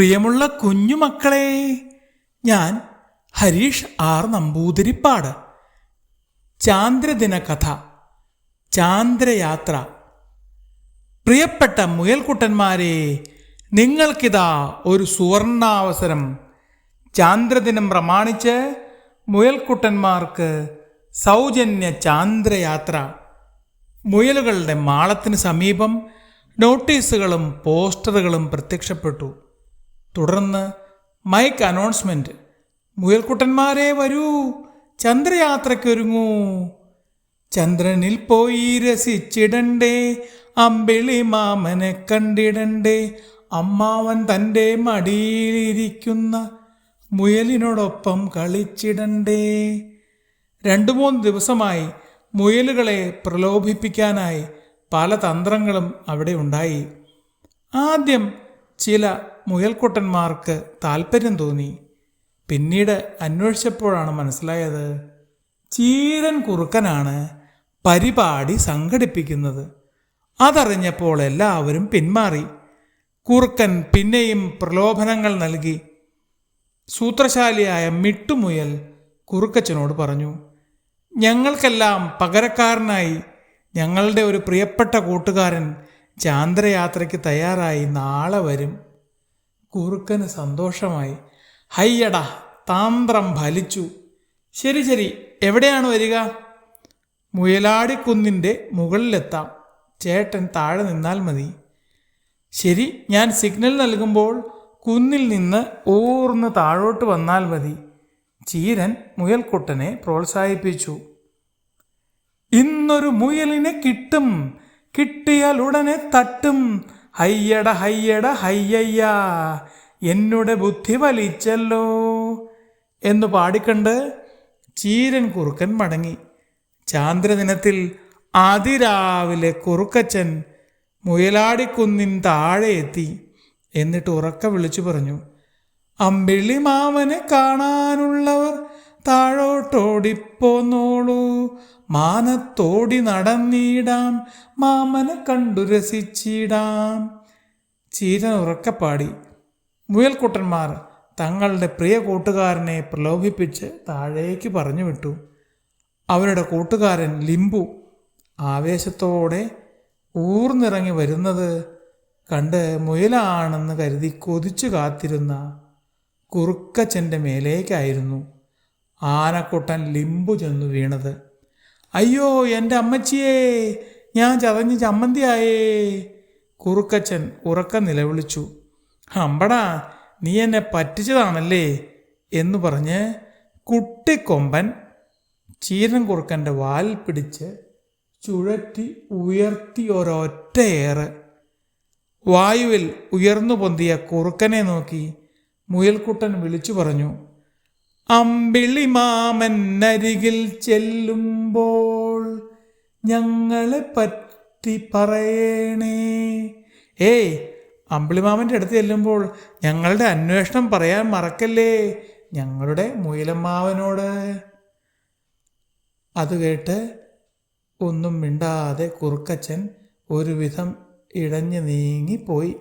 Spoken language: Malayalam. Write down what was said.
പ്രിയമുള്ള കുഞ്ഞുമക്കളെ ഞാൻ ഹരീഷ് ആർ നമ്പൂതിരിപ്പാട്. ചാന്ദ്രദിന കഥ ചാന്ദ്രയാത്ര. പ്രിയപ്പെട്ട മുയൽക്കുട്ടന്മാരെ നിങ്ങൾക്കിതാ ഒരു സുവർണാവസരം. ചാന്ദ്രദിനം പ്രമാണിച്ച് മുയൽക്കുട്ടന്മാർക്ക് സൗജന്യ ചാന്ദ്രയാത്ര. മുയലുകളുടെ മാളത്തിന് സമീപം നോട്ടീസുകളും പോസ്റ്ററുകളും പ്രത്യക്ഷപ്പെട്ടു. തുടർന്ന് മൈക്ക് അനൗൺസ്മെന്റ്. മുയൽക്കുട്ടന്മാരെ വരൂ. ചന്ദ്രയാത്രയ്ക്കൊരുങ്ങൂ. ചന്ദ്രനിൽ പോയി രസിച്ചിടണ്ടേ. അമ്പിളി മാമനെ കണ്ടിടണ്ടേ. അമ്മാവൻ തന്റെ മടിയിലിരിക്കുന്ന മുയലിനോടൊപ്പം കളിച്ചിടണ്ടേ. രണ്ടു മൂന്ന് ദിവസമായി മുയലുകളെ പ്രലോഭിപ്പിക്കാനായി പല തന്ത്രങ്ങളും അവിടെ ഉണ്ടായി. ആദ്യം ചില മുയൽക്കുട്ടന്മാർക്ക് താല്പര്യം തോന്നി. പിന്നീട് അന്വേഷിച്ചപ്പോഴാണ് മനസ്സിലായത് ചീരൻ കുറുക്കനാണ് പരിപാടി സംഘടിപ്പിക്കുന്നത്. അതറിഞ്ഞപ്പോൾ എല്ലാവരും പിന്മാറി. കുറുക്കൻ പിന്നെയും പ്രലോഭനങ്ങൾ നൽകി. സൂത്രശാലിയായ മിട്ടുമുയൽ കുറുക്കച്ചനോട് പറഞ്ഞു ഞങ്ങൾക്കെല്ലാം പകരക്കാരനായി ഞങ്ങളുടെ ഒരു പ്രിയപ്പെട്ട കൂട്ടുകാരൻ ചാന്ദ്രയാത്രയ്ക്ക് തയ്യാറായി നാളെ വരും. കുറുക്കന് സന്തോഷമായി. ഹയ്യടാ താന്ത്രം ഫലിച്ചു. ശരി ശരി എവിടെയാണ് വരിക? മുയലാടിക്കുന്നിന്റെ മുകളിലെത്താം. ചേട്ടൻ താഴെ നിന്നാൽ മതി. ശരി ഞാൻ സിഗ്നൽ നൽകുമ്പോൾ കുന്നിൽ നിന്ന് ഊർന്ന് താഴോട്ട് വന്നാൽ മതി. ചീരൻ മുയൽക്കുട്ടനെ പ്രോത്സാഹിപ്പിച്ചു. ഇന്നൊരു മുയലിനെ കിട്ടും. കിട്ടിയാൽ ഉടനെ തട്ടും. ഹയ്യട ഹയ്യട ഹയ്യയ്യ. എന്നുടെ ബുദ്ധി വലിച്ചല്ലോ എന്ന് പാടിക്കണ്ട് ചീരൻ കുറുക്കൻ മടങ്ങി. ചാന്ദ്രദിനത്തിൽ അതിരാവിലെ കുറുക്കച്ചൻ മുയലാടിക്കുന്നിൻ താഴെ എത്തി. എന്നിട്ട് ഉറക്ക വിളിച്ചു പറഞ്ഞു അമ്പിളി മാമനെ കാണാനുള്ളവർ താഴോട്ടോടിപ്പോന്നോളൂ. മാനത്തോടി നടന്നിടാം. മാമനെ കണ്ടു രസിച്ചിടാം. ചീരൻ ഉറക്കപ്പാടി മുയൽക്കുട്ടന്മാർ തങ്ങളുടെ പ്രിയ കൂട്ടുകാരനെ പ്രലോഭിപ്പിച്ച് താഴേക്ക് പറഞ്ഞു വിട്ടു. അവരുടെ കൂട്ടുകാരൻ ലിംബു ആവേശത്തോടെ ഊർന്നിറങ്ങി വരുന്നത് കണ്ട് മുയലാണെന്ന് കരുതി കൊതിച്ചു കാത്തിരുന്ന കുറുക്കച്ചന്റെ മേലേക്കായിരുന്നു. ആനക്കുട്ടൻ ലിംബു ചെന്നു വീണത്. അയ്യോ എന്റെ അമ്മച്ചിയേ ഞാൻ ചതഞ്ഞ് ചമ്മന്തിയായേ കുറുക്കച്ചൻ ഉറക്ക നിലവിളിച്ചു. അമ്പടാ നീ എന്നെ പറ്റിച്ചതാണല്ലേ എന്ന് പറഞ്ഞ് കുട്ടിക്കൊമ്പൻ ചീരൻ കുറുക്കന്റെ വാൽ പിടിച്ച് ചുഴറ്റി ഉയർത്തി ഒരൊറ്റയേറ് വായുവിൽ ഉയർന്നു പൊന്തിയ കുറുക്കനെ നോക്കി മുയൽക്കുട്ടൻ വിളിച്ചു പറഞ്ഞു അമ്പിളി മാമൻ അരികിൽ ചെല്ലുമ്പോൾ ഞങ്ങളെ പറ്റി പറയണേ. ഏയ് അമ്പിളിമാമന്റെ അടുത്ത് ചെല്ലുമ്പോൾ ഞങ്ങളുടെ അന്വേഷണം പറയാൻ മറക്കല്ലേ? ഞങ്ങളുടെ മുയലമ്മാവനോട്. അത് കേട്ട് ഒന്നും മിണ്ടാതെ കുറുക്കച്ചൻ ഒരുവിധം ഇടഞ്ഞു നീങ്ങിപ്പോയി.